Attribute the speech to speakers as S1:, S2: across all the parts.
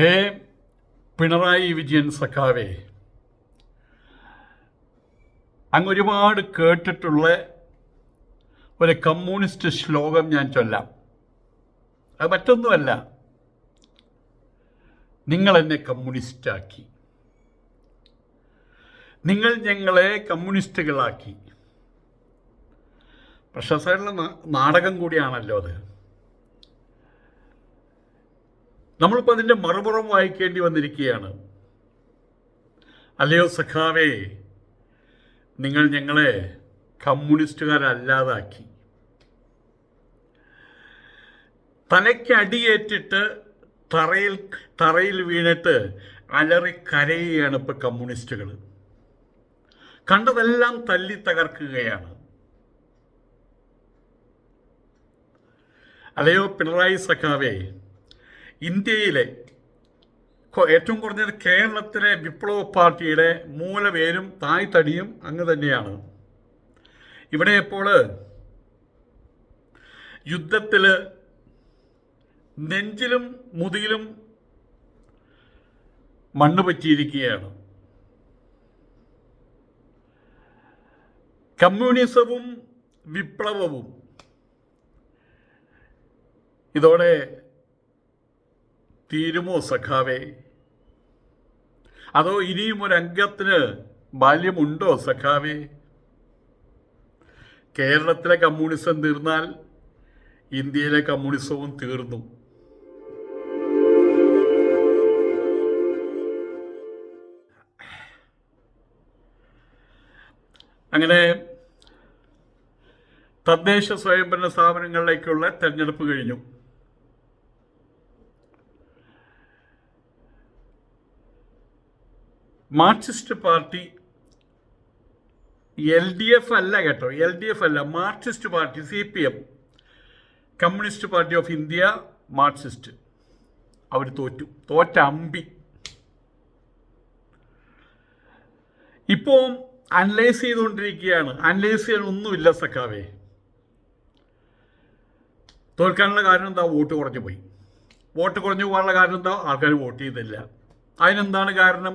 S1: ഹേ പിണറായി വിജയൻ സഖാവേ അങ്ങ് ഒരുപാട് കേട്ടിട്ടുള്ള ഒരു കമ്മ്യൂണിസ്റ്റ് ശ്ലോകം ഞാൻ ചൊല്ലാം അത് മറ്റൊന്നുമല്ല നിങ്ങൾ എന്നെ കമ്മ്യൂണിസ്റ്റാക്കി നിങ്ങൾ ഞങ്ങളെ കമ്മ്യൂണിസ്റ്റുകളാക്കി പക്ഷേ നാടകം കൂടിയാണല്ലോ അത് നമ്മളിപ്പോൾ അതിൻ്റെ മറുപുറം വായിക്കേണ്ടി വന്നിരിക്കുകയാണ് അല്ലയോ സഖാവേ നിങ്ങൾ ഞങ്ങളെ കമ്മ്യൂണിസ്റ്റുകാരല്ലാതാക്കി തലയ്ക്ക് അടിയേറ്റിട്ട് തറയിൽ തറയിൽ വീണിട്ട് അലറി കരയുകയാണ് ഇപ്പോൾ കമ്മ്യൂണിസ്റ്റുകൾ കണ്ടതെല്ലാം തല്ലി തകർക്കുകയാണ് അല്ലയോ പിണറായി സഖാവേ ഇന്ത്യയിലെ ഏറ്റവും കുറഞ്ഞത് കേരളത്തിലെ വിപ്ലവ പാർട്ടിയുടെ മൂലവേരും തടിയും അങ്ങ് തന്നെയാണ് ഇവിടെ ഇപ്പോൾ യുദ്ധത്തിൽ നെഞ്ചിലും മുതിയിലും മണ്ണ് പറ്റിയിരിക്കുകയാണ് കമ്മ്യൂണിസവും വിപ്ലവവും ഇതോടെ തീരുമോ സഖാവേ അതോ ഇനിയും ഒരു അംഗത്തിന് ബാല്യമുണ്ടോ സഖാവേ കേരളത്തിലെ കമ്മ്യൂണിസം തീർന്നാൽ ഇന്ത്യയിലെ കമ്മ്യൂണിസവും തീർന്നു അങ്ങനെ തദ്ദേശ സ്വയംഭരണ സ്ഥാപനങ്ങളിലേക്കുള്ള തെരഞ്ഞെടുപ്പ് കഴിഞ്ഞു Marxist party L D F അല്ല കേട്ടോ എൽ ഡി എഫ് അല്ല Marxist party C P M communist party of India Marxist അവർ തോറ്റു തോറ്റ അമ്പി ഇപ്പോൾ അനലൈസ് ചെയ്തുകൊണ്ടിരിക്കുകയാണ് അനലൈസ് ചെയ്യാൻ ഒന്നുമില്ല സഖാവേ തോൽക്കാനുള്ള കാരണം എന്താ വോട്ട് കുറഞ്ഞു പോയി വോട്ട് കുറഞ്ഞു പോകാനുള്ള കാരണം എന്താ ആൾക്കാർ വോട്ട് ചെയ്തില്ല അതിനെന്താണ് കാരണം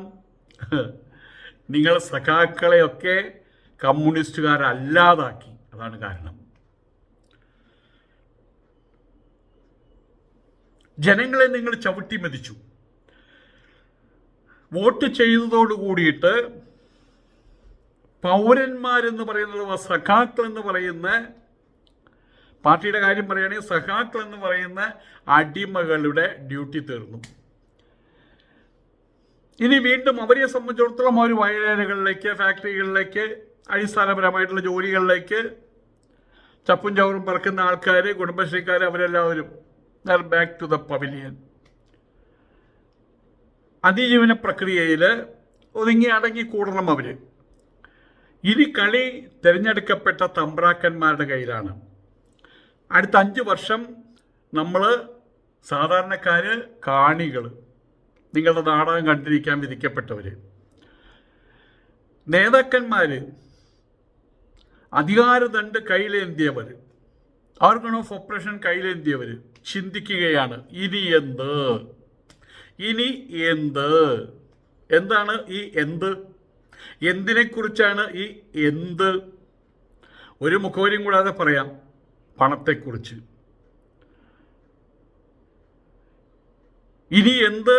S1: നിങ്ങൾ സഖാക്കളെയൊക്കെ കമ്മ്യൂണിസ്റ്റുകാരല്ലാതാക്കി അതാണ് കാരണം ജനങ്ങളെ നിങ്ങൾ ചവിട്ടി മതിച്ചു വോട്ട് ചെയ്തതോട് കൂടിയിട്ട് പൗരന്മാരെന്ന് പറയുന്നത് സഖാക്കൾ എന്ന് പറയുന്ന പാർട്ടിയുടെ കാര്യം പറയുകയാണെങ്കിൽ സഖാക്കൾ എന്ന് പറയുന്ന അടിമകളുടെ ഡ്യൂട്ടി തീർന്നു ഇനി വീണ്ടും അവരെ സംബന്ധിച്ചിടത്തോളം അവർ വയലേലകളിലേക്ക് ഫാക്ടറികളിലേക്ക് അടിസ്ഥാനപരമായിട്ടുള്ള ജോലികളിലേക്ക് ചപ്പും ചവറും പറക്കുന്ന ആൾക്കാർ കുടുംബശ്രീക്കാർ അവരെല്ലാവരും ബാക്ക് ടു ദ പവിലിയൻ അതിജീവന പ്രക്രിയയിൽ ഒതുങ്ങി അടങ്ങി കൂടണം അവർ ഇനി കളി തിരഞ്ഞെടുക്കപ്പെട്ട തമ്പ്രാക്കന്മാരുടെ കയ്യിലാണ് അടുത്ത അഞ്ച് വർഷം നമ്മൾ സാധാരണക്കാർ കാണികൾ നിങ്ങളുടെ നാടകം കണ്ടിരിക്കാൻ വിധിക്കപ്പെട്ടവർ നേതാക്കന്മാർ അധികാരദണ്ട് കയ്യിലേന്തിയവർ അവർക്കാണ് ഓഫ് ഓപ്പറേഷൻ കയ്യിലേന്തിയവർ ചിന്തിക്കുകയാണ് ഇനി എന്ത് ഇനി എന്ത് എന്താണ് ഈ എന്ത് എന്തിനെക്കുറിച്ചാണ് ഈ എന്ത് ഒരു മുഖവരിയും കൂടാതെ പറയാം പണത്തെക്കുറിച്ച് ഇനി എന്ത്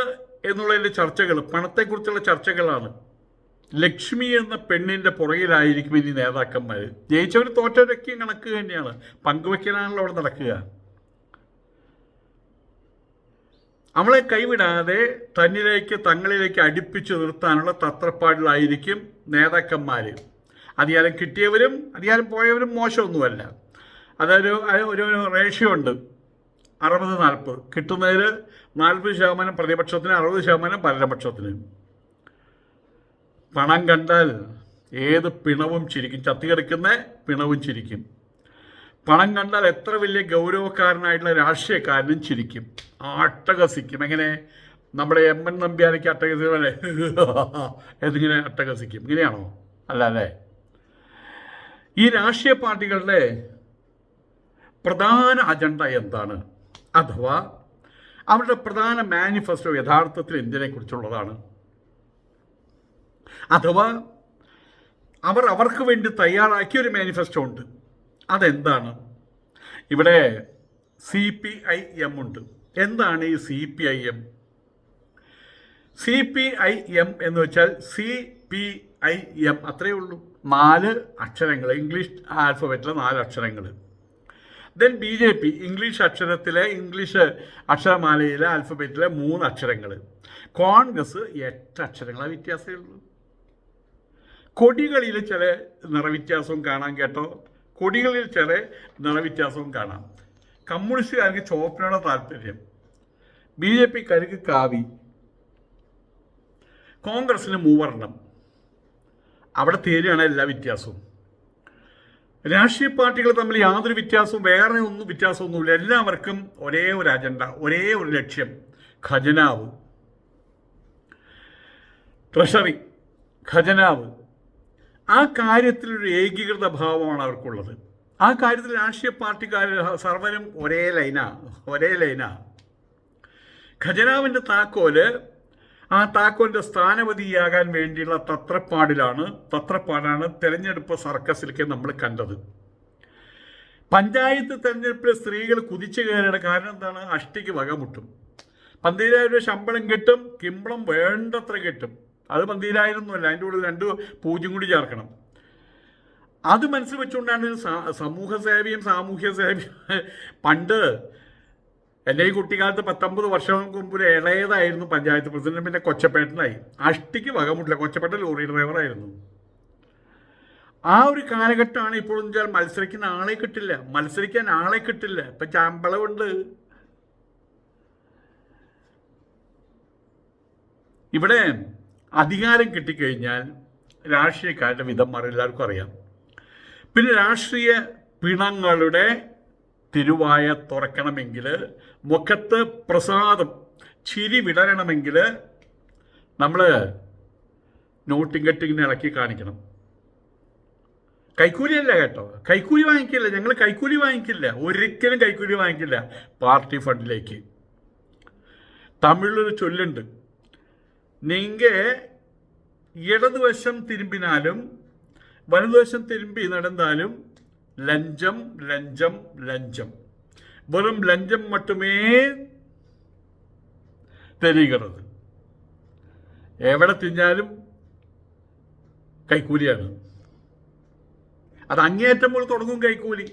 S1: എന്നുള്ളതിൻ്റെ ചർച്ചകൾ പണത്തെക്കുറിച്ചുള്ള ചർച്ചകളാണ് ലക്ഷ്മി എന്ന പെണ്ണിൻ്റെ പുറകിലായിരിക്കും ഇനി നേതാക്കന്മാർ ജയിച്ചവർ തോറ്റവരൊക്കെയും കണക്ക് തന്നെയാണ് പങ്കുവയ്ക്കലാണല്ലോ അവിടെ നടക്കുക അവളെ കൈവിടാതെ തന്നിലേക്ക് തങ്ങളിലേക്ക് അടുപ്പിച്ചു നിർത്താനുള്ള തത്രപ്പാടിലായിരിക്കും നേതാക്കന്മാർ അധികാരം കിട്ടിയവരും അധികാരം പോയവരും മോശമൊന്നുമല്ല അതൊരു ഒരു റേഷ്യുണ്ട് അറുപത് നാൽപ്പത് കിട്ടുന്നതിൽ നാൽപ്പത് ശതമാനം പ്രതിപക്ഷത്തിന് അറുപത് ശതമാനം പരപക്ഷത്തിന് പണം കണ്ടാൽ ഏത് പിണവും ചിരിക്കും ചത്തിക്കിടക്കുന്ന പിണവും ചിരിക്കും പണം കണ്ടാൽ എത്ര വലിയ ഗൗരവക്കാരനായിട്ടുള്ള രാഷ്ട്രീയക്കാരനും ചിരിക്കും അട്ടഹസിക്കും എങ്ങനെ നമ്മുടെ എം എൻ നമ്പ്യാരയ്ക്ക് അട്ടഹസിക്കും അല്ലേ എന്നിങ്ങനെ അട്ടഹസിക്കും ഇങ്ങനെയാണോ അല്ല അല്ലേ ഈ രാഷ്ട്രീയ പാർട്ടികളുടെ പ്രധാന അജണ്ട എന്താണ് അഥവാ അവരുടെ പ്രധാന മാനിഫെസ്റ്റോ യഥാർത്ഥത്തിൽ എന്തിനെ കുറിച്ചുള്ളതാണ് അഥവാ അവർ അവർക്ക് വേണ്ടി തയ്യാറാക്കിയ ഒരു മാനിഫെസ്റ്റോ ഉണ്ട് അതെന്താണ് ഇവിടെ സി പി ഐ എം ഉണ്ട് എന്താണ് ഈ C P I M C P I M എന്ന് വെച്ചാൽ സി പി ഐ എം അത്രയേ ഉള്ളൂ നാല് അക്ഷരങ്ങൾ ഇംഗ്ലീഷ് ആൽഫബറ്റിലെ നാല് അക്ഷരങ്ങൾ then B J P English അക്ഷരത്തിലെ ഇംഗ്ലീഷ് അക്ഷരമാലയിലെ അൽഫബറ്റിലെ മൂന്ന് അക്ഷരങ്ങൾ കോൺഗ്രസ് എട്ട് അക്ഷരങ്ങളാണ് വ്യത്യാസമേ കൊടികളിൽ ചില നിറവ്യത്യാസവും കാണാം കേട്ടോ കൊടികളിൽ ചില നിറവ്യത്യാസവും കാണാം കമ്മ്യൂണിസ്റ്റുകാർക്ക് ചുവപ്പിനോട് താല്പര്യം ബി ജെ പി പിക്കാർക്ക് കാവി കോൺഗ്രസിന് മൂവർണം അവിടെ തീരുകയാണ് എല്ലാ വ്യത്യാസവും രാഷ്ട്രീയ പാർട്ടികൾ തമ്മിൽ യാതൊരു വ്യത്യാസവും വേറെ ഒന്നും വ്യത്യാസമൊന്നുമില്ല എല്ലാവർക്കും ഒരേ ഒരു അജണ്ട ഒരേ ഒരു ലക്ഷ്യം ഖജനാവ് ട്രഷറി ഖജനാവ് ആ കാര്യത്തിലൊരു ഏകീകൃത ഭാവമാണ് അവർക്കുള്ളത് ആ കാര്യത്തിൽ രാഷ്ട്രീയ പാർട്ടിക്കാർ സർവരും ഒരേ ലൈനാ ഒരേ ലൈനാ ഖജനാവിൻ്റെ താക്കോല് ആ താക്കോലിന്റെ സ്ഥാനപതിയാകാൻ വേണ്ടിയുള്ള തത്രപ്പാടിലാണ് തത്രപ്പാടാണ് തെരഞ്ഞെടുപ്പ് സർക്കസിലേക്ക് നമ്മൾ കണ്ടത് പഞ്ചായത്ത് തെരഞ്ഞെടുപ്പിൽ സ്ത്രീകൾ കുതിച്ചു കയറിയുടെ കാരണം എന്താണ് അഷ്ടിക്ക് വകമുട്ടും പന്തിരായിരം രൂപ ശമ്പളം കിട്ടും കിമ്പളം വേണ്ടത്ര കിട്ടും അത് പന്തിരായിരം ഒന്നുമല്ല അതിൻ്റെ കൂടെ രണ്ട് പൂജ്യം കൂടി ചേർക്കണം അത് മനസ്സിൽ വെച്ചുകൊണ്ടാണ് സമൂഹ സേവയും സാമൂഹ്യ സേവയും പണ്ട് എൻ്റെ ഈ കുട്ടിക്കാലത്ത് പത്തൊമ്പത് വർഷം മുമ്പ് ഇളയതായിരുന്നു പഞ്ചായത്ത് പ്രസിഡന്റ് പിന്നെ കൊച്ചപ്പേട്ടനായി അഷ്ടിക്ക് വകമുട്ടില്ല കൊച്ചപ്പേട്ട ലോറി ഡ്രൈവറായിരുന്നു ആ ഒരു കാലഘട്ടമാണ് ഇപ്പോഴെന്ന് വെച്ചാൽ മത്സരിക്കുന്ന ആളെ കിട്ടില്ല മത്സരിക്കാൻ ആളെ കിട്ടില്ല ഇപ്പൊ ചാമ്പളമുണ്ട് ഇവിടെ അധികാരം കിട്ടിക്കഴിഞ്ഞാൽ രാഷ്ട്രീയക്കാരുടെ വിധം മാറി എല്ലാവർക്കും അറിയാം പിന്നെ രാഷ്ട്രീയ പിണങ്ങളുടെ തിരുവായ തുറക്കണമെങ്കിൽ മുഖത്ത് പ്രസാദം ചിരി വിടരണമെങ്കിൽ നമ്മൾ നോട്ടും കെട്ടിങ്ങനെ ഇളക്കി കാണിക്കണം കൈക്കൂലിയല്ല കേട്ടോ കൈക്കൂലി വാങ്ങിക്കില്ല ഞങ്ങൾ കൈക്കൂലി വാങ്ങിക്കില്ല ഒരിക്കലും കൈക്കൂലി വാങ്ങിക്കില്ല പാർട്ടി ഫണ്ടിലേക്ക് തമിഴിലൊരു ചൊല്ലുണ്ട് നിങ്ങൾ ഇടതുവശം തിരുമ്പിനാലും വലതുവശം തിരുമ്പി നടന്നാലും ലഞ്ചം ലഞ്ചം ലഞ്ചം വെറും ലഞ്ചം മട്ടുമേ തരികണത് എവിടെ തിഞ്ഞാലും കൈക്കൂലിയാണ് അത് അങ്ങേയറ്റം മുതൽ തുടങ്ങും കൈക്കൂലി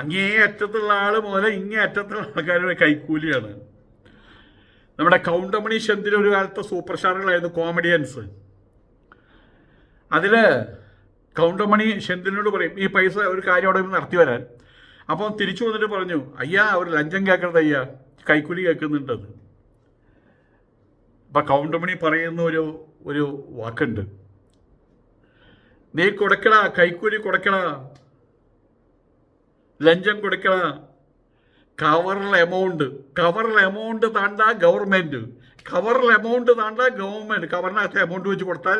S1: അങ്ങേ അറ്റത്തുള്ള ആള് മുതൽ ഇങ്ങേ അറ്റത്തുള്ള ആൾക്കാരുടെ കൈക്കൂലിയാണ് നമ്മുടെ കൗണ്ടമണി ശന്തിൽ ഒരു കാലത്തെ സൂപ്പർ സ്റ്റാറുകളായിരുന്നു കോമഡിയൻസ് അതില് കൗണ്ടമണി ഷെന്തിനോട് പറയും ഈ പൈസ ഒരു കാര്യം അവിടെ നിന്ന് നടത്തി വരാൻ അപ്പോൾ തിരിച്ചു വന്നിട്ട് പറഞ്ഞു അയ്യാ അവർ ലഞ്ചം കേൾക്കരുത് അയ്യാ കൈക്കൂലി കേൾക്കുന്നുണ്ടെന്ന് അപ്പം കൗണ്ടമണി പറയുന്ന ഒരു ഒരു വാക്കുണ്ട് നീ കൊടുക്കണ കൈക്കൂലി കൊടുക്കണ ലഞ്ചം കൊടുക്കണ കവറിൽ എമൗണ്ട് കവറിൽ എമൗണ്ട് താണ്ട ഗവൺമെൻറ് കവറിൽ എമൗണ്ട് താണ്ട ഗവൺമെൻറ് കവറിനകത്ത് എമൗണ്ട് വെച്ച് കൊടുത്താൽ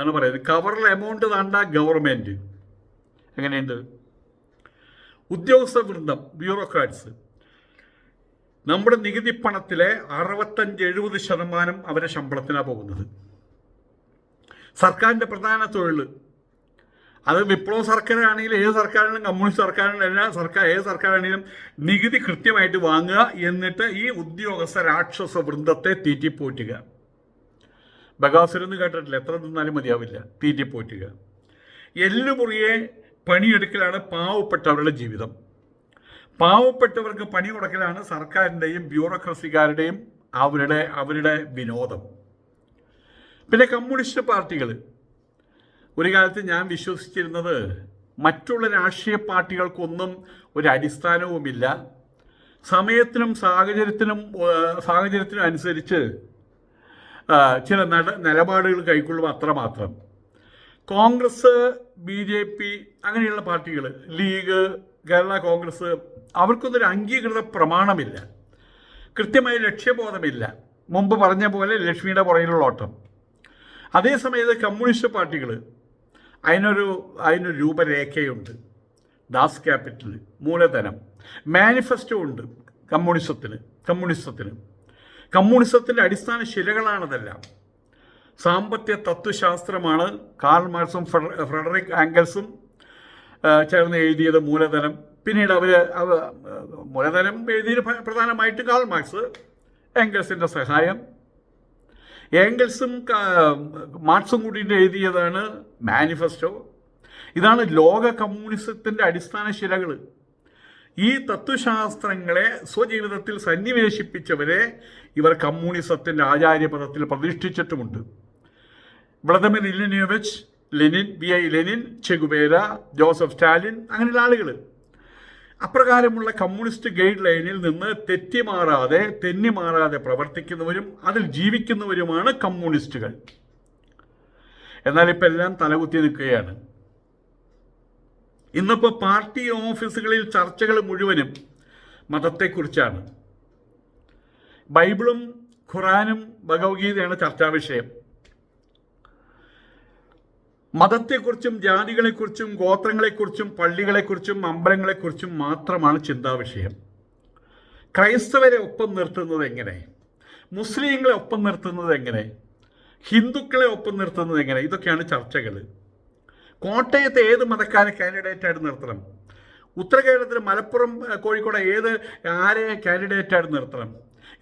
S1: ആണ് പറയുന്നത് കവറിൽ എമൗണ്ട് താണ്ട ഗവൺമെൻറ് എങ്ങനെയുണ്ട് ഉദ്യോഗസ്ഥ വൃന്ദം ബ്യൂറോക്രാറ്റ്സ് നമ്മുടെ നികുതി പണത്തിലെ അറുപത്തഞ്ച് എഴുപത് ശതമാനം അവരെ ശമ്പളത്തിനാണ് പോകുന്നത് സർക്കാരിൻ്റെ പ്രധാന തൊഴിൽ അത് വിപ്ലവ സർക്കാരാണെങ്കിലും ഏത് സർക്കാരാണെങ്കിലും കമ്മ്യൂണിസ്റ്റ് സർക്കാരാണെങ്കിലും എല്ലാ സർക്കാർ ഏത് സർക്കാരാണെങ്കിലും നികുതി കൃത്യമായിട്ട് വാങ്ങുക എന്നിട്ട് ഈ ഉദ്യോഗസ്ഥ രാക്ഷസ വൃന്ദത്തെ തീറ്റിപ്പോറ്റുക ബഗാസുരെന്ന് കേട്ടിട്ടില്ല എത്ര തിന്നാലും മതിയാവില്ല തീറ്റിപ്പോറ്റുക എല്ലുമുറിയെ പണിയെടുക്കലാണ് പാവപ്പെട്ടവരുടെ ജീവിതം പാവപ്പെട്ടവർക്ക് പണി കൊടുക്കലാണ് സർക്കാരിൻ്റെയും ബ്യൂറോക്രസിക്കാരുടെയും അവരുടെ അവരുടെ വിനോദം പിന്നെ കമ്മ്യൂണിസ്റ്റ് പാർട്ടികൾ ഒരു കാലത്ത് ഞാൻ വിശ്വസിച്ചിരുന്നത് മറ്റുള്ള രാഷ്ട്രീയ പാർട്ടികൾക്കൊന്നും ഒരു അടിസ്ഥാനവുമില്ല സമയത്തിനും സാഹചര്യത്തിനും സാഹചര്യത്തിനും അനുസരിച്ച് ചില നട നിലപാടുകൾ കൈക്കൊള്ളും അത്രമാത്രം കോൺഗ്രസ് ബി ജെ പി അങ്ങനെയുള്ള പാർട്ടികൾ ലീഗ് കേരള കോൺഗ്രസ് അവർക്കൊന്നൊരു അംഗീകൃത പ്രമാണമില്ല കൃത്യമായ ലക്ഷ്യബോധമില്ല മുമ്പ് പറഞ്ഞ പോലെ ലക്ഷ്മിയുടെ പുറകിലുള്ള ഓട്ടം അതേസമയത്ത് കമ്മ്യൂണിസ്റ്റ് പാർട്ടികൾ അതിനൊരു അതിനൊരു രൂപരേഖയുണ്ട് ദാസ് ക്യാപിറ്റൽ മൂലധനം മാനിഫെസ്റ്റോ ഉണ്ട് കമ്മ്യൂണിസത്തിന് കമ്മ്യൂണിസത്തിന് കമ്മ്യൂണിസത്തിൻ്റെ അടിസ്ഥാന ശിലകളാണതെല്ലാം സാമ്പത്തിക തത്വശാസ്ത്രമാണ് കാൾ മാർസും ഫ്രെഡറിക് ആംഗൽസും ചേർന്ന് എഴുതിയത് മൂലധനം പിന്നീട് അവർ മൂലധനം എഴുതിയത് പ്രധാനമായിട്ട് കാൾ മാർക്സ് ആംഗൽസിൻ്റെ സഹായം ഏങ്കൽസും മാർക്സും കൂടി എഴുതിയതാണ് മാനിഫെസ്റ്റോ ഇതാണ് ലോക കമ്മ്യൂണിസത്തിൻ്റെ അടിസ്ഥാന ശിലകൾ ഈ തത്വശാസ്ത്രങ്ങളെ സ്വജീവിതത്തിൽ സന്നിവേശിപ്പിച്ചവരെ ഇവർ കമ്മ്യൂണിസത്തിൻ്റെ ആചാര്യപദത്തിൽ പ്രതിഷ്ഠിച്ചിട്ടുമുണ്ട് Vladimir Ilyich Lenin V I Lenin Che Guevara Joseph Stalin അങ്ങനെയുള്ള ആളുകൾ അപ്രകാരമുള്ള കമ്മ്യൂണിസ്റ്റ് ഗൈഡ് ലൈനിൽ നിന്ന് തെറ്റിമാറാതെ തെന്നിമാറാതെ പ്രവർത്തിക്കുന്നവരും അതിൽ ജീവിക്കുന്നവരുമാണ് കമ്മ്യൂണിസ്റ്റുകൾ എന്നാൽ ഇപ്പം എല്ലാം തലകുത്തി നിൽക്കുകയാണ് ഇന്നിപ്പോൾ പാർട്ടി ഓഫീസുകളിൽ ചർച്ചകൾ മുഴുവനും മതത്തെക്കുറിച്ചാണ് ബൈബിളും ഖുറാനും ഭഗവത്ഗീതയാണ് ചർച്ചാ വിഷയം മതത്തെക്കുറിച്ചും ജാതികളെക്കുറിച്ചും ഗോത്രങ്ങളെക്കുറിച്ചും പള്ളികളെക്കുറിച്ചും അമ്പലങ്ങളെക്കുറിച്ചും മാത്രമാണ് ചിന്താവിഷയം ക്രൈസ്തവരെ ഒപ്പം നിർത്തുന്നത് എങ്ങനെ മുസ്ലിങ്ങളെ ഒപ്പം നിർത്തുന്നത് എങ്ങനെ ഹിന്ദുക്കളെ ഒപ്പം നിർത്തുന്നത് എങ്ങനെ ഇതൊക്കെയാണ് ചർച്ചകൾ കോട്ടയത്തെ ഏത് മതക്കാരെ കാൻഡിഡേറ്റായിട്ട് നിർത്തണം ഉത്തര കേരളത്തിൽ മലപ്പുറം കോഴിക്കോട് ഏത് ആരെ കാൻഡിഡേറ്റായിട്ട് നിർത്തണം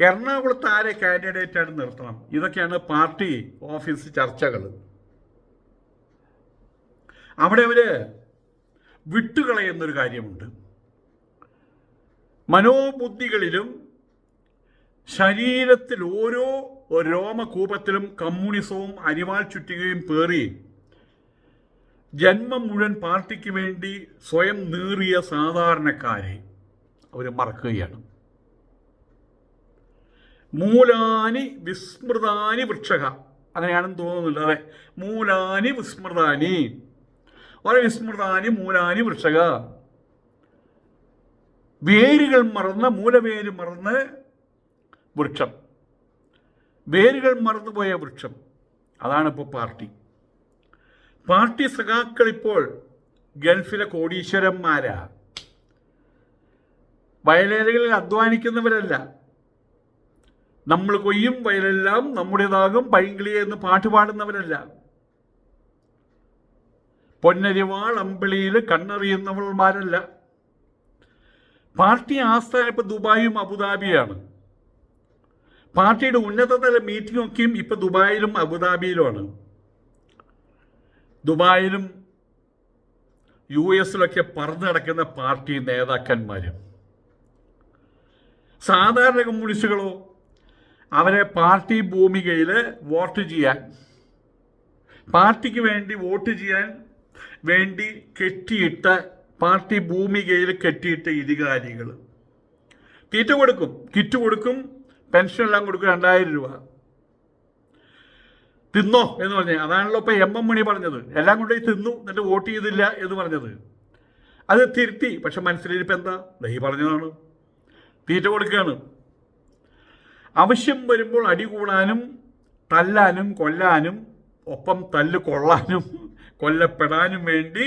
S1: എറണാകുളത്ത് ആരെ കാൻഡിഡേറ്റായിട്ട് നിർത്തണം ഇതൊക്കെയാണ് പാർട്ടി ഓഫീസ് ചർച്ചകൾ അവിടെ അവർ വിട്ടുകളയുന്നൊരു കാര്യമുണ്ട് മനോബുദ്ധികളിലും ശരീരത്തിൽ ഓരോ രോമകൂപത്തിലും കമ്മ്യൂണിസവും അരിവാൾ ചുറ്റുകയും പേറി ജന്മം മുഴുവൻ പാർട്ടിക്ക് വേണ്ടി സ്വയം നീറിയ സാധാരണക്കാരെ അവർ മറക്കുകയാണ് മൂലാനി വിസ്മൃതാനി വൃക്ഷക അങ്ങനെയാണെന്ന് തോന്നുന്നില്ല അതെ മൂലാനി വിസ്മൃതാനി വിസ്മൃതാനി മൂലാനി വൃക്ഷക വേരുകൾ മറന്ന് മൂലവേര് മറന്ന് വൃക്ഷം വേരുകൾ മറന്നുപോയ വൃക്ഷം അതാണ് ഇപ്പോൾ പാർട്ടി പാർട്ടി സഖാക്കൾ ഇപ്പോൾ ഗൾഫിലെ കോടീശ്വരന്മാരാ വയലേലകളിൽ അധ്വാനിക്കുന്നവരല്ല നമ്മൾ കൊയ്യും വയലെല്ലാം നമ്മുടേതാകും പഴങ്കിളിയെന്ന് എന്ന് പാട്ട് പാടുന്നവരല്ല പൊന്നരിവാൾ അമ്പിളിയിൽ കണ്ണറിയുന്നവൾമാരല്ല പാർട്ടി ആസ്ഥാനം ഇപ്പം ദുബായും അബുദാബിയാണ് പാർട്ടിയുടെ ഉന്നതതല മീറ്റിംഗ് ഒക്കെയും ഇപ്പം ദുബായിലും അബുദാബിയിലുമാണ് ദുബായിലും യു എസിലൊക്കെ പറന്നു നടക്കുന്ന പാർട്ടി നേതാക്കന്മാർ സാധാരണ കമ്മ്യൂണിസ്റ്റുകളോ അവരെ പാർട്ടി ഭൂമികയിൽ വോട്ട് ചെയ്യാൻ പാർട്ടിക്ക് വേണ്ടി വോട്ട് ചെയ്യാൻ വേണ്ടി കെട്ടിയിട്ട പാർട്ടി ഭൂമികയിൽ കെട്ടിയിട്ട ഇരികാരികൾ കിറ്റ് കൊടുക്കും കിറ്റ് കൊടുക്കും പെൻഷൻ എല്ലാം കൊടുക്കും രണ്ടായിരം രൂപ തിന്നോ എന്ന് പറഞ്ഞു അതാണല്ലോ ഇപ്പൊ എം എം മണി പറഞ്ഞത് എല്ലാം കൊണ്ടുപോയി തിന്നു എന്നിട്ട് വോട്ട് ചെയ്തില്ല എന്ന് പറഞ്ഞത് അത് തിരുത്തി പക്ഷെ മനസ്സിലിരിപ്പ് എന്താ ദൈ പറഞ്ഞതാണ് തീറ്റ കൊടുക്കുകയാണ് ആവശ്യം വരുമ്പോൾ അടി കൂടാനും തല്ലാനും കൊല്ലാനും ഒപ്പം തല്ല് കൊള്ളാനും കൊല്ലപ്പെടാനും വേണ്ടി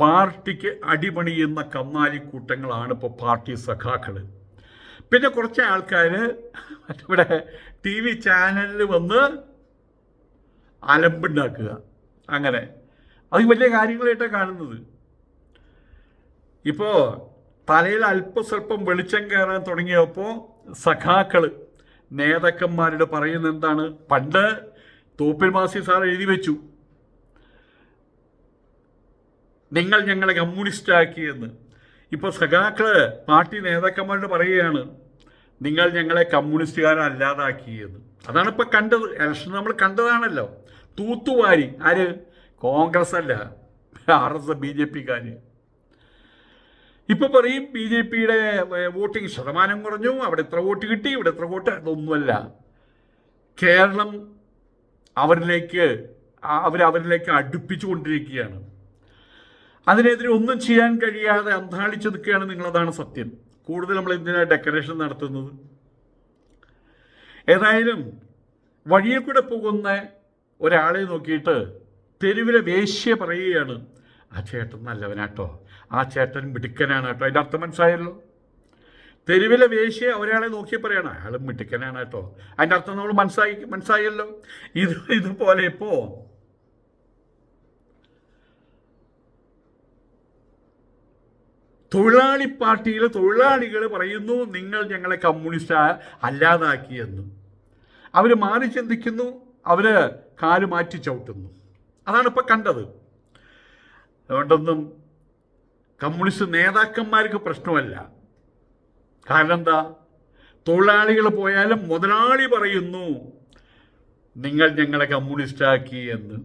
S1: പാർട്ടിക്ക് കന്നാലി കന്നാലിക്കൂട്ടങ്ങളാണ് ഇപ്പോൾ പാർട്ടി സഖാക്കൾ പിന്നെ കുറച്ച് ആൾക്കാർ ഇവിടെ ടി വി ചാനലിൽ വന്ന് അലമ്പുണ്ടാക്കുക അങ്ങനെ അത് വലിയ കാര്യങ്ങളായിട്ടാണ് കാണുന്നത് ഇപ്പോൾ തലയിൽ അല്പസ്വല്പം വെളിച്ചം കയറാൻ തുടങ്ങിയപ്പോൾ സഖാക്കൾ നേതാക്കന്മാരോട് പറയുന്നത് എന്താണ് പണ്ട് തോപ്പിൽ മാസി സാർ എഴുതി വെച്ചു നിങ്ങൾ ഞങ്ങളെ എന്ന് ഇപ്പോൾ സഖാക്കൾ പാർട്ടി നേതാക്കന്മാരോട് പറയുകയാണ് നിങ്ങൾ ഞങ്ങളെ കമ്മ്യൂണിസ്റ്റുകാരല്ലാതാക്കിയെന്ന് അതാണ് ഇപ്പോൾ കണ്ടത് ഇലക്ഷൻ നമ്മൾ കണ്ടതാണല്ലോ തൂത്തുവാരി ആര് കോൺഗ്രസ് അല്ല ആർ എസ് ബി ജെ പിക്കാർ ഇപ്പോൾ പറയും ബി ജെ പിയുടെ വോട്ടിംഗ് ശതമാനം കുറഞ്ഞു അവിടെ എത്ര വോട്ട് കിട്ടി ഇവിടെ എത്ര വോട്ട് അതൊന്നുമല്ല കേരളം അവരിലേക്ക് അവരവരിലേക്ക് അടുപ്പിച്ചു കൊണ്ടിരിക്കുകയാണ് അതിനെതിരെ ഒന്നും ചെയ്യാൻ കഴിയാതെ അന്താളിച്ചു നിൽക്കുകയാണ് നിങ്ങളതാണ് സത്യം കൂടുതൽ നമ്മൾ എന്തിനാണ് ഡെക്കറേഷൻ നടത്തുന്നത് ഏതായാലും വഴിയിൽ കൂടെ പോകുന്ന ഒരാളെ നോക്കിയിട്ട് തെരുവിലെ വേശ്യ പറയുകയാണ് ആ ചേട്ടൻ നല്ലവനാട്ടോ ആ ചേട്ടൻ മിടുക്കനാണ് കേട്ടോ അതിൻ്റെ അർത്ഥം മനസ്സായല്ലോ തെരുവിലെ വേശ്യ ഒരാളെ നോക്കി പറയണം അയാൾ മിടുക്കനാണ് കേട്ടോ അതിൻ്റെ അർത്ഥം നമ്മൾ മനസ്സായി മനസ്സായല്ലോ ഇത് ഇതുപോലെ ഇപ്പോൾ തൊഴിലാളി പാർട്ടിയിലെ തൊഴിലാളികൾ പറയുന്നു നിങ്ങൾ ഞങ്ങളെ കമ്മ്യൂണിസ്റ്റ് അല്ലാതാക്കിയെന്നും അവർ മാറി ചിന്തിക്കുന്നു അവർ കാല് മാറ്റി ചവിട്ടുന്നു അതാണ് ഇപ്പം കണ്ടത് അതുകൊണ്ടൊന്നും കമ്മ്യൂണിസ്റ്റ് നേതാക്കന്മാർക്ക് പ്രശ്നമല്ല കാരണം എന്താ തൊഴിലാളികൾ പോയാലും മുതലാളി പറയുന്നു നിങ്ങൾ ഞങ്ങളെ ആക്കി എന്ന്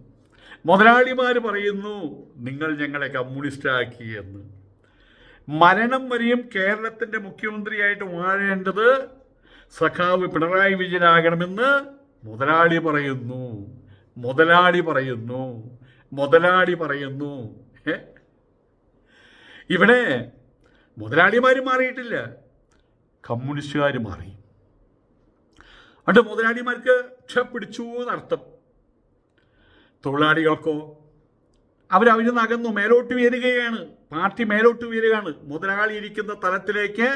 S1: മുതലാളിമാർ പറയുന്നു നിങ്ങൾ ഞങ്ങളെ ആക്കി എന്ന് മരണം വരെയും കേരളത്തിന്റെ മുഖ്യമന്ത്രിയായിട്ട് വാഴേണ്ടത് സഖാവ് പിണറായി വിജയനാകണമെന്ന് മുതലാളി പറയുന്നു മുതലാളി പറയുന്നു മുതലാളി പറയുന്നു ഇവിടെ മുതലാളിമാർ മാറിയിട്ടില്ല കമ്മ്യൂണിസ്റ്റുകാർ മാറി അത് മുതലാളിമാർക്ക് ക്ഷ പിടിച്ചു എന്നർത്ഥം തൊഴിലാളികൾക്കോ അവരവിൽ നകന്നു മേലോട്ട് വീരുകയാണ് പാർട്ടി മേലോട്ട് വീരുകയാണ് മുതലാളി ഇരിക്കുന്ന തലത്തിലേക്ക്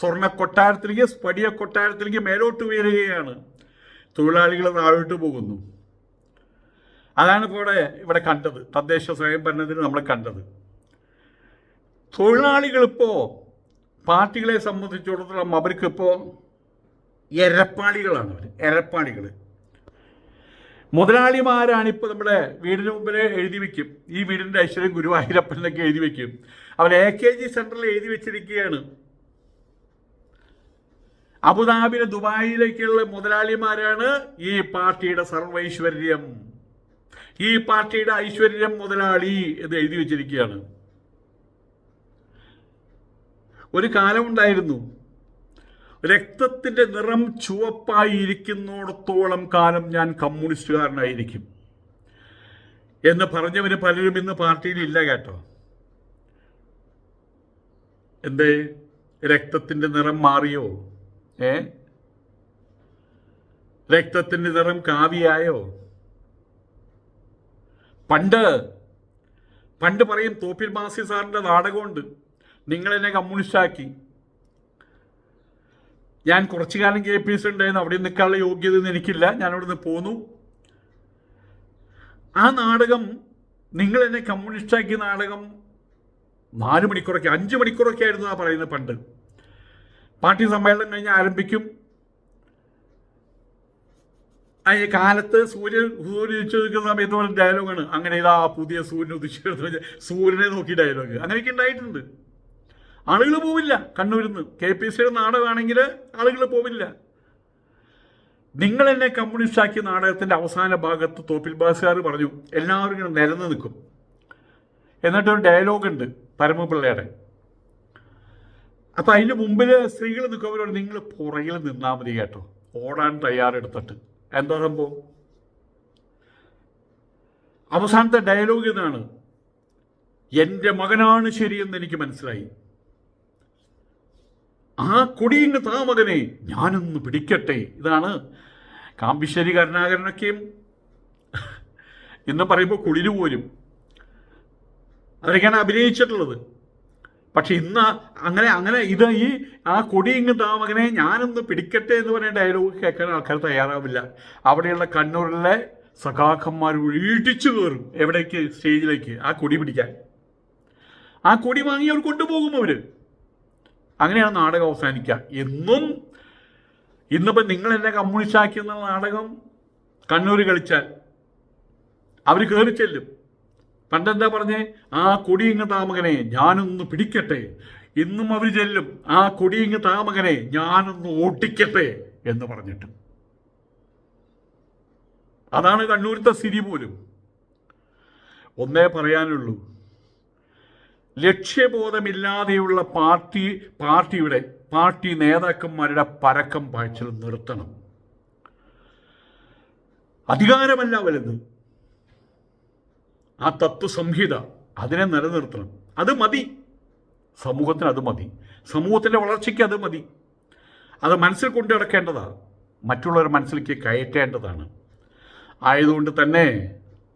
S1: സ്വർണ്ണ കൊട്ടാരത്തിലേക്ക് സ്പടിയ കൊട്ടാരത്തിലേക്ക് മേലോട്ട് വീരുകയാണ് തൊഴിലാളികൾ താഴോട്ട് പോകുന്നു അതാണ് ഇപ്പോൾ ഇവിടെ ഇവിടെ കണ്ടത് തദ്ദേശ സ്വയംഭരണത്തിന് നമ്മൾ കണ്ടത് തൊഴിലാളികളിപ്പോൾ പാർട്ടികളെ സംബന്ധിച്ചിടത്തോളം അവർക്കിപ്പോൾ എരപ്പാളികളാണ് അവർ എരപ്പാളികൾ മുതലാളിമാരാണ് ഇപ്പോൾ നമ്മുടെ വീടിന് മുമ്പിൽ എഴുതി വെക്കും ഈ വീടിൻ്റെ ഐശ്വര്യം ഗുരുവായൂരപ്പൻ എന്നൊക്കെ എഴുതി വെക്കും അവൻ എ കെ ജി സെൻറ്ററിൽ എഴുതി വെച്ചിരിക്കുകയാണ് അബുദാബിയിലെ ദുബായിലേക്കുള്ള മുതലാളിമാരാണ് ഈ പാർട്ടിയുടെ സർവൈശ്വര്യം ഈ പാർട്ടിയുടെ ഐശ്വര്യം മുതലാളി എന്ന് എഴുതി വെച്ചിരിക്കുകയാണ് ഒരു കാലമുണ്ടായിരുന്നു രക്തത്തിൻ്റെ നിറം ഇരിക്കുന്നിടത്തോളം കാലം ഞാൻ കമ്മ്യൂണിസ്റ്റുകാരനായിരിക്കും എന്ന് പറഞ്ഞവന് പലരും ഇന്ന് പാർട്ടിയിലില്ല കേട്ടോ എന്ത് രക്തത്തിൻ്റെ നിറം മാറിയോ ഏ രക്തത്തിൻ്റെ നിറം കാവിയായോ പണ്ട് പണ്ട് പറയും തോപ്പിൽ മാസി സാറിൻ്റെ നാടകമുണ്ട് നിങ്ങളെന്നെ കമ്മ്യൂണിസ്റ്റാക്കി ഞാൻ കുറച്ചു കാലം കെ പി സി ഉണ്ടായിരുന്നു അവിടെ നിൽക്കാനുള്ള യോഗ്യത ഒന്നും എനിക്കില്ല ഞാനിവിടെ നിന്ന് പോന്നു ആ നാടകം നിങ്ങൾ എന്നെ കമ്മ്യൂണിസ്റ്റ് ആക്കിയ നാടകം നാല് മണിക്കൂറൊക്കെ അഞ്ച് മണിക്കൂറൊക്കെ ആയിരുന്നു ആ പറയുന്നത് പണ്ട് പാർട്ടി സമ്മേളനം കഴിഞ്ഞ് ആരംഭിക്കും ആ കാലത്ത് സൂര്യൻ സൂര്യൻ ഉദിച്ചിരിക്കുന്ന സമയത്ത് പറഞ്ഞ ഡയലോഗാണ് അങ്ങനെ ഇതാ പുതിയ സൂര്യൻ ഉദിച്ചിരുന്ന സൂര്യനെ നോക്കി ഡയലോഗ് അങ്ങനെയൊക്കെ ഉണ്ടായിട്ടുണ്ട് ആളുകൾ പോവില്ല കണ്ണൂരിന്ന് കെ പി സിയുടെ നാടകമാണെങ്കിൽ ആളുകൾ പോവില്ല നിങ്ങൾ എന്നെ കമ്മ്യൂണിസ്റ്റ് ആക്കിയ നാടകത്തിന്റെ അവസാന ഭാഗത്ത് തോപ്പിൽ ബാസുകാർ പറഞ്ഞു എല്ലാവരും ഇങ്ങനെ നിരന്ന് നിൽക്കും എന്നിട്ടൊരു ഡയലോഗ് ഉണ്ട് പരമപിള്ളയുടെ അപ്പം അതിൻ്റെ മുമ്പിൽ സ്ത്രീകൾ നിൽക്കുമ്പോൾ നിങ്ങൾ പുറകിൽ നിന്നാൽ മതി കേട്ടോ ഓടാൻ തയ്യാറെടുത്തിട്ട് എന്താ സംഭവം അവസാനത്തെ ഡയലോഗ് ഇതാണ് എൻ്റെ മകനാണ് ശരിയെന്ന് എനിക്ക് മനസ്സിലായി ആ കൊടിയിന് താമകനെ ഞാനൊന്ന് പിടിക്കട്ടെ ഇതാണ് കാമ്പിശ്ശേരി കരുണാകരനൊക്കെയും എന്ന് പറയുമ്പോൾ കുളിരു പോലും അവരൊക്കെയാണ് അഭിനയിച്ചിട്ടുള്ളത് പക്ഷെ ഇന്ന് അങ്ങനെ അങ്ങനെ ഇത് ഈ ആ കൊടി ഇങ്ങ് താമകനെ ഞാനൊന്ന് പിടിക്കട്ടെ എന്ന് പറയുന്ന ഡയലോഗ് കേൾക്കാൻ ആൾക്കാർ തയ്യാറാവില്ല അവിടെയുള്ള കണ്ണൂരിലെ സഖാക്കന്മാർ ഇടിച്ചു കയറും എവിടേക്ക് സ്റ്റേജിലേക്ക് ആ കൊടി പിടിക്കാൻ ആ കൊടി വാങ്ങി അവർ കൊണ്ടുപോകും അവർ അങ്ങനെയാണ് നാടകം അവസാനിക്കുക എന്നും ഇന്നിപ്പോൾ കമ്മ്യൂണിസ്റ്റ് കമ്മ്യൂണിസ്റ്റാക്കുന്ന നാടകം കണ്ണൂർ കളിച്ചാൽ അവർ കയറി ചെല്ലും പണ്ടെന്താ പറഞ്ഞേ ആ കൊടിയിങ്ങ താമകനെ ഞാനൊന്ന് പിടിക്കട്ടെ ഇന്നും അവർ ചെല്ലും ആ കൊടിയിങ്ങ താമകനെ ഞാനൊന്ന് ഓട്ടിക്കട്ടെ എന്ന് പറഞ്ഞിട്ട് അതാണ് കണ്ണൂരത്തെ സ്ഥിതി പോലും ഒന്നേ പറയാനുള്ളൂ ലക്ഷ്യബോധമില്ലാതെയുള്ള പാർട്ടി പാർട്ടിയുടെ പാർട്ടി നേതാക്കന്മാരുടെ പരക്കം പാഴ്ചൽ നിർത്തണം അധികാരമല്ല വലുത് ആ തത്വസംഹിത അതിനെ നിലനിർത്തണം അത് മതി സമൂഹത്തിന് അത് മതി സമൂഹത്തിൻ്റെ വളർച്ചയ്ക്ക് അത് മതി അത് മനസ്സിൽ കൊണ്ടു നടക്കേണ്ടതാണ് മറ്റുള്ളവർ മനസ്സിലേക്ക് കയറ്റേണ്ടതാണ് ആയതുകൊണ്ട് തന്നെ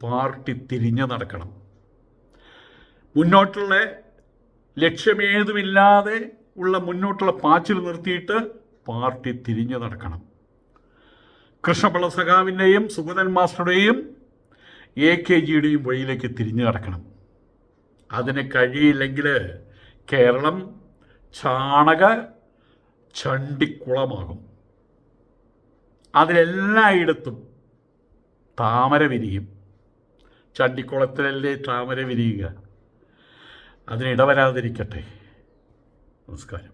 S1: പാർട്ടി തിരിഞ്ഞു നടക്കണം മുന്നോട്ടുള്ള ലക്ഷ്യമേതുമില്ലാതെ ഉള്ള മുന്നോട്ടുള്ള പാച്ചിൽ നിർത്തിയിട്ട് പാർട്ടി തിരിഞ്ഞു നടക്കണം കൃഷ്ണപിള്ള സഖാവിൻ്റെയും സുഗതൻ മാസ്റ്ററുടെയും എ കെ ജിയുടെയും വഴിയിലേക്ക് തിരിഞ്ഞു നടക്കണം അതിന് കഴിയില്ലെങ്കിൽ കേരളം ചാണക ചണ്ടിക്കുളമാകും അതിലെല്ലായിടത്തും താമര വിരിയും ചണ്ടിക്കുളത്തിലല്ലേ താമര വിരിയുക അതിനിടവരാതിരിക്കട്ടെ നമസ്കാരം